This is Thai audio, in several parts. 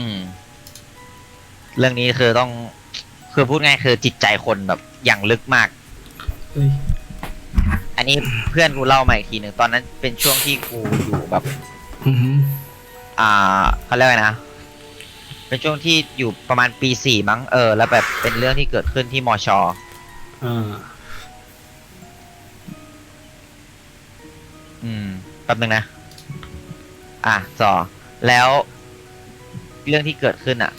อืม เรื่องนี้คือต้องคือพูดง่ายคือจิตใจคนแบบอย่างลึกมาก เฮ้ยอันนี้เพื่อนกูเล่ามาอีกทีหนึ่งตอนนั้นเป็นช่วงที่กูอยู่แบบ อือหืออ่าเขาเรียกว่าไงนะ เป็นช่วงที่อยู่ประมาณปีสี่มั้งเออ แล้วแบบเป็นเรื่องที่เกิดขึ้นที่มอชออ่าอืมแป๊บนึงนะ อะต่อแล้ว เรื่องที่เกิดขึ้นอะ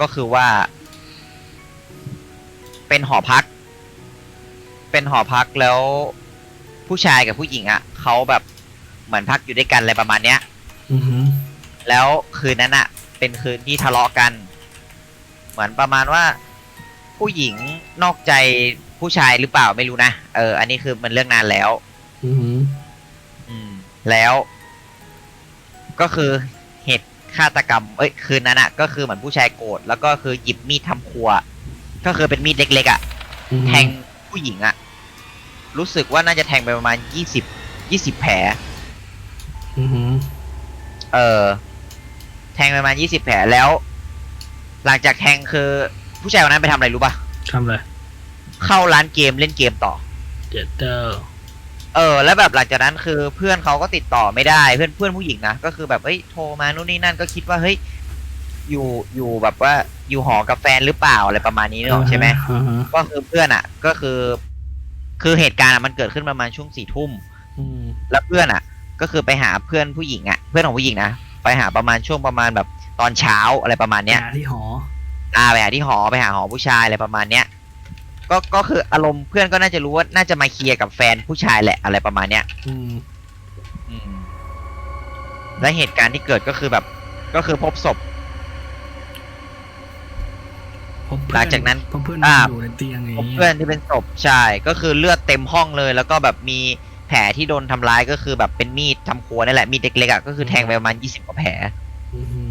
ก็คือว่า เป็นหอพัก เป็นหอพักแล้วผู้ชายกับผู้หญิงอะเขาแบบเหมือนพักอยู่ด้วยกันอะไรประมาณเนี้ย อือหือ แล้วคืนนั้นอะเป็นคืนที่ทะเลาะกัน เหมือนประมาณว่า ผู้หญิงนอกใจผู้ชายหรือเปล่าไม่รู้นะเออ อันนี้คือมันเรื่องนานแล้ว อือหือ อืม แล้ว ก็คือเหตุ ฆาตกรรม เอ้ยคืนนั้นอะก็คือเหมือนผู้ชายโกรธแล้วก็คือหยิบมีดทำครัว ก็คือเป็นมีดเล็กๆอะอือหือแทงผู้หญิงอะรู้สึกว่าน่าจะแทงไปประมาณยี่สิบยี่สิบแผล อือหือเออแทงไปประมาณยี่สิบแผลแล้ว หลังจากแทงคือผู้ชายคนนั้นไปทำอะไรรู้ป่ะทำอะไรเข้าร้านเกมเล่นเกมต่อ เจ็ดเตอร์ เออแล้วแบบหลังจากนั้นคือเพื่อนเขาก็ติดต่อไม่ได้เพื่อนเพื่อนผู้หญิงนะก็คือแบบเฮ้ยโทรมานู่นนี่นั่นก็คิดว่าเฮ้ยอยู่อยู่แบบว่าอยู่หอกับแฟนหรือเปล่าอะไรประมาณนี้นึกออกใช่ไหมอ่าฮะก็คือเพื่อนอะ ก็คือ คือเหตุการณ์อะมันเกิดขึ้นประมาณช่วงสี่ทุ่ม อืมแล้วเพื่อนอะ ก็คือไปหาเพื่อนผู้หญิงอะ เพื่อนของผู้หญิงนะไปหาประมาณช่วงประมาณแบบตอนเช้าอะไรประมาณเนี้ยหาที่หออ่าไปหาที่หอไปหาหอผู้ชายอะไรประมาณเนี้ย ก็ก็คืออารมณ์เพื่อนก็น่าจะรู้ว่าน่าจะมาเคลียร์กับแฟนผู้ชายแหละอะไรประมาณเนี้ยอืมอืมและเหตุการณ์ที่เกิดก็คือแบบ ก็คือพบศพ พบเพื่หลังจากนั้นพบเพื่อนอ่า อยู่ในเตียงอย่างพบงี้เพื่อนที่เป็นศพใช่ก็คือเลือดเต็มห้องเลย แล้วก็แบบมีแผลที่โดนทำร้ายก็คือแบบเป็นมีดทำครัวนี่แหละมีดเล็กๆอะก็คือแทงไปประมาณยี่สิบกว่าแผล อือหื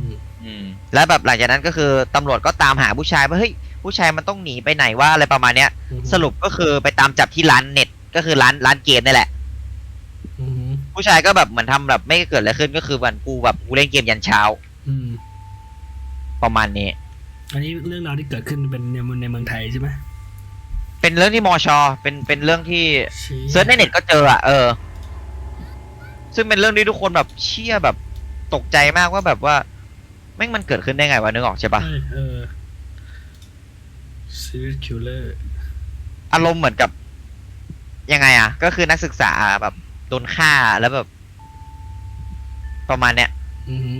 ออืมแล้วแบบหลังจากนั้นก็คือตำรวจก็ตามหาผู้ชายว่าเฮ้ย ผู้ชายมันต้องหนีไปไหนว่าอะไรประมาณเนี้ย อือหือสรุปก็คือไปตามจับที่ร้านเน็ต ก็คือร้านร้านเกมนี่แหละ อือหือผู้ชายก็แบบเหมือนทำแบบไม่เกิดอะไรขึ้นก็คือวันกูแบบกูเล่นเกมยันเช้าอืมประมาณนี้ อันนี้เรื่องราวที่เกิดขึ้นเป็นในเมืองในเมืองไทยใช่ไหมเป็นเรื่องที่มอชอเป็นเป็นเรื่องที่ ชี่ยเซิร์ชในเน็ตก็เจออะเออ ซึ่งเป็นเรื่องที่ทุกคนแบบเชี่ยแบบตกใจมากว่าแบบว่าแม่งมันเกิดขึ้นได้ไงวะนึกออกใช่ปะใช่เออ serial killer อารมณ์เหมือนกับ ยังไงอะ ก็คือนักศึกษาแบบโดนฆ่าแล้วแบบ ประมาณเนี้ย อือหือ